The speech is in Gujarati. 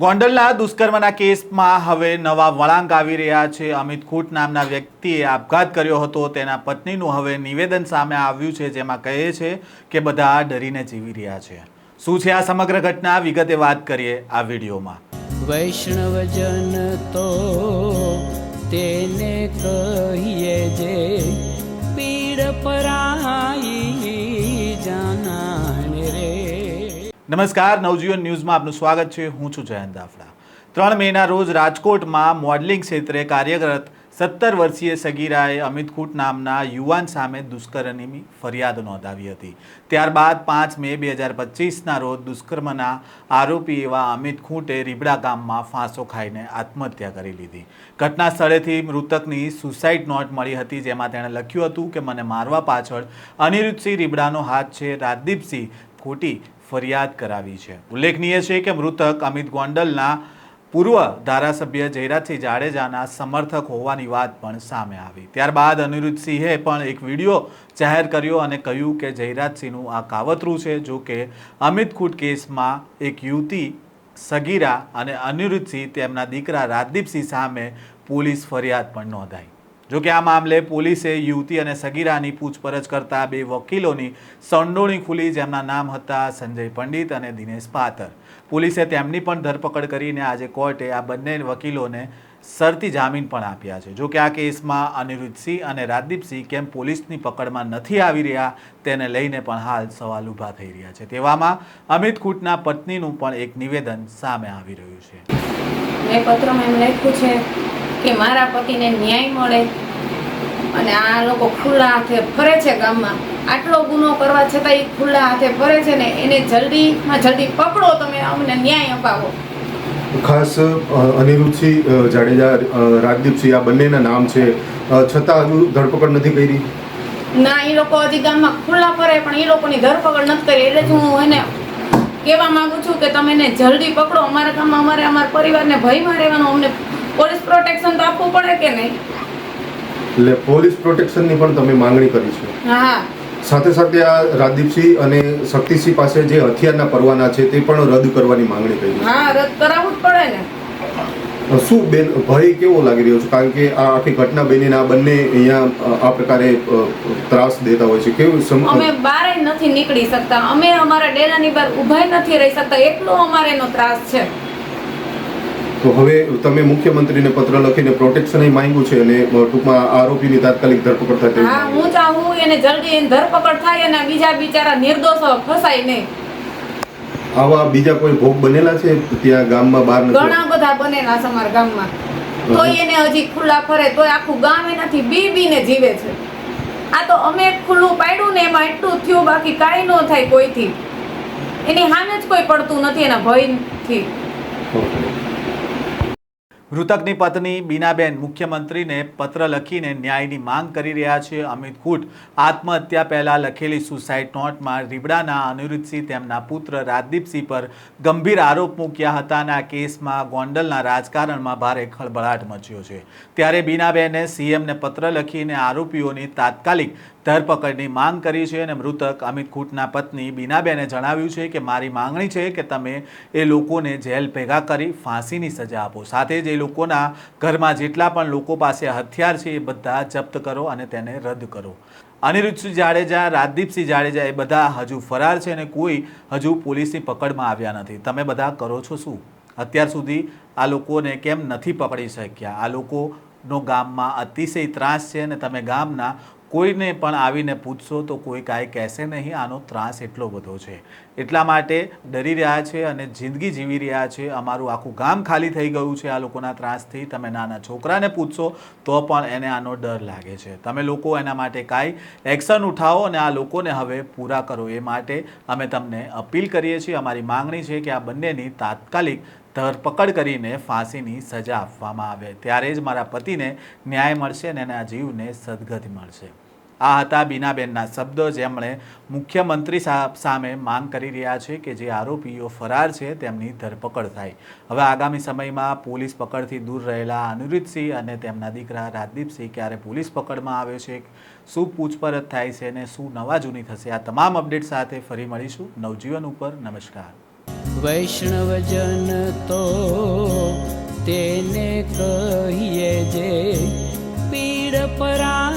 ગોંડલના દુષ્કર્મના કેસમાં હવે નવા વળાંક આવી રહ્યા છે. અમિત ખૂટ નામના વ્યક્તિએ આપઘાત કર્યો હતો. તેના પત્નીનું હવે નિવેદન સામે આવ્યું છે, જેમાં કહે છે કે બધા ડરીને જીવી રહ્યા છે. શું છે આ સમગ્ર ઘટના? વિગતે વાત કરીએ આ વિડીયોમાં. વૈષ્ણવજન તો તેને કહીએ જે પીડ પરાઈ નમસ્કાર, નવજીવન ન્યૂઝમાં આપનું સ્વાગત છે. હું છું જયંત દાફડા ત્રણ મેના રોજ રાજકોટમાં મોડલિંગ ક્ષેત્રે કાર્યરત સત્તર વર્ષીય સગીરાએ અમિત નામના યુવાન સામે દુષ્કર્મની ફરિયાદ નોંધાવી હતી. ત્યારબાદ પાંચ મે બે હજાર પચીસના રોજ દુષ્કર્મના આરોપી એવા અમિત ખૂંટે રીબડા ગામમાં ફાંસો ખાઈને આત્મહત્યા કરી લીધી. ઘટના સ્થળેથી મૃતકની સુસાઇડ નોટ મળી હતી, જેમાં તેણે લખ્યું હતું કે, મને મારવા પાછળ અનિરુદ્ધસિંહ રીબડાનો હાથ છે. રાજદીપસિંહ ખોટી ફરિયાદ કરાવી છે. ઉલ્લેખનીય છે કે મૃતક અમિત ગોંડલના પૂર્વ ધારાસભ્ય જયરાજસિંહ જાડેજાના સમર્થક હોવાની વાત પણ સામે આવી. ત્યારબાદ અનિરુદ્ધસિંહે પણ એક વીડિયો જાહેર કર્યો અને કહ્યું કે જયરાજસિંહનું આ કાવતરું છે જો કે અમિત ખૂટ કેસમાં એક યુવતી સગીરા અને અનિરુદ્ધસિંહ તેમના દીકરા રાજદીપસિંહ સામે પોલીસ ફરિયાદ પણ નોંધાઈ. જો કે આ મામલે પોલીસે યુવતી અને સગીરાની પૂછપરછ કરતા બે વકીલોની સંડોણી ખુલી, જેમના નામ હતા સંજય પંડિત અને દિનેશ પાથર પોલીસે તેમની પણ ધરપકડ કરીને આજે કોર્ટે આ બંને વકીલોને શરતી જામીન પણ આપ્યા છે. જો કે આ કેસમાં અનિરુદ્ધસિંહ અને રાજદીપસિંહ કેમ પોલીસની પકડમાં નથી આવી રહ્યા, તેને લઈને પણ હાલ સવાલ ઊભા થઈ રહ્યા છે. તેવામાં અમિત ખૂટના પત્નીનું પણ એક નિવેદન સામે આવી રહ્યું છે. મેં પત્રમાં એમ લખ્યું છે કે મારા પતિને ન્યાય મળે અને આ લોકો ખુલ્લા હાથે ફરે છે ગામમાં. આટલો ગુનો કરવા છતાં એ ખુલ્લા હાથે ફરે છે ને એને જલ્દીમાં જલ્દી પકડો તમે અમને ન્યાય અપાવો. ખાસ અનિરુદ્ધસિંહ જાડેજા રાજદીપસિંહ આ બંનેના નામ છે. છતાં હજુ ધરપકડ નથી કરી. ના એ લોકો હજી ગામમાં ખુલ્લા ફરે પણ એ લોકોની ધરપકડ નથી કરી. એટલે જ હું એને કહેવા માંગુ છું કે તમે એને જલ્દી પકડો. અમારા ગામમાં અમારે અમારા પરિવારને ભયમાં રહેવાનું અમને પોલીસ પ્રોટેક્શન તો આપવું પડે કે નહીં? એટલે પોલીસ પ્રોટેક્શનની પણ તમે માંગણી કરી છે. સાથે સાથે આ રાજદીપસિંહ અને શક્તિસિંહ પાસે જે હથિયારના પરવાના છે તે પણ રદ કરવાની માંગણી કરી છે. હા રદ કરાવવું જ પડે ને. શું બેન ભય કેવો લાગી રહ્યો છે? કારણ કે આ આખી ઘટના બની આ બંને અહીંયા આ પ્રકારે ત્રાસ દેતા હોય છે. કેવું અમે બારે નથી નીકળી શકતા. અમે અમારા ડેરાની બહાર ઊભા નથી રહી શકતા. એટલો અમારે એનો ત્રાસ છે. તો હવે તમે મુખ્યમંત્રીને પત્ર લખીને પ્રોટેક્શન માંગ્યું છે અને ટૂંકમાં આરોપીની તાત્કાલિક ધરપકડ થાય તેવી હા હું ચાહું એને જલ્દી એની ધરપકડ થાય અને બીજા બિચારા નિર્દોષો ફસાય નહીં. આવા બીજા કોઈ ભોગ બનેલા છે? ત્યાં ગામમાં બહાર ઘણા બધા બનેલા છે અમારા ગામમાં. તો એને હજી ખુલ્લા ફરે તોય આખું ગામ એનાથી બી બીને જીવે છે. આ તો અમે ખુલ્લું પાડ્યું ને એમાં એટલું થયું બાકી કાંઈ ન થાય કોઈથી. એની હામે જ કોઈ પડતું નથી એના ભયથી. ઓકે. મૃતકની પત્ની બીનાબેન મુખ્યમંત્રીને પત્ર લખીને ન્યાયની માંગ કરી રહ્યા છે. અમિત ખૂટ આત્મહત્યા પહેલાં લખેલી સુસાઇડ નોટમાં રીબડાના અનિરુદ્ધસિંહ તેમના પુત્ર રાજદીપસિંહ પર ગંભીર આરોપ મૂક્યા હતા અને આ કેસમાં ગોંડલના રાજકારણમાં ભારે ખળભળાટ મચ્યો છે. ત્યારે બીનાબેને સીએમને પત્ર લખીને આરોપીઓની તાત્કાલિક ધરપકડની માંગ કરી છે અને મૃતક અમિત ખૂટના પત્ની બીનાબેને જણાવ્યું છે કે મારી માંગણી છે કે તમે એ લોકોને જેલ ભેગા કરી ફાંસીની સજા આપો. સાથે જ એ લોકોના ઘરમાં જેટલા પણ લોકો પાસે હથિયાર છે એ બધા જપ્ત કરો અને તેને રદ કરો. અનિરુદ્ધસિંહ જાડેજા, રાજદીપસિંહ જાડેજા એ બધા હજુ ફરાર છે અને કોઈ હજુ પોલીસની પકડમાં આવ્યા નથી. તમે બધા કરો છો શું? અત્યાર સુધી આ લોકોને કેમ નથી પકડી શક્યા? આ લોકોનો ગામમાં અતિશય ત્રાસ છે અને તમે ગામના કોઈને પણ આવીને પૂછશો તો કોઈ કાંઈ કહેશે નહીં, આનો ત્રાસ એટલો બધો છે. એટલા માટે ડરી રહ્યા છે અને જિંદગી જીવી રહ્યા છે. અમારું આખું ગામ ખાલી થઈ ગયું છે આ લોકોના ત્રાસથી. તમે નાના છોકરાને પૂછશો તો પણ એને આનો ડર લાગે છે. તમે લોકો એના માટે કાંઈ એક્શન ઉઠાવો અને આ લોકોને હવે પૂરા કરો. એ માટે અમે તમને અપીલ કરીએ છીએ, અમારી માંગણી છે કે આ બંનેની તાત્કાલિક ધરપકડ કરીને ફાંસીની સજા આપવામાં આવે. ત્યારે જ મારા પતિને ન્યાય મળશે અને એના જીવને સદગતિ મળશે. આ હતા બીનાબેનના શબ્દો જેમણે મુખ્યમંત્રી સાહેબ સામે માંગ કરી રહ્યા છે કે જે આરોપીઓ ફરાર છે તેમની ધરપકડ થાય. હવે આગામી સમયમાં પોલીસ પકડથી દૂર રહેલા અનિરુદ્ધસિંહ અને તેમના દીકરા રાજદીપસિંહ ક્યારે પોલીસ પકડમાં આવે છે, શું પૂછપરછ થાય છે અને શું નવા જૂની થશે, આ તમામ અપડેટ સાથે ફરી મળીશું. નવજીવન ઉપર નમસ્કાર. વૈષ્ણવજન તો તેને કહીએ જે પીડ પરા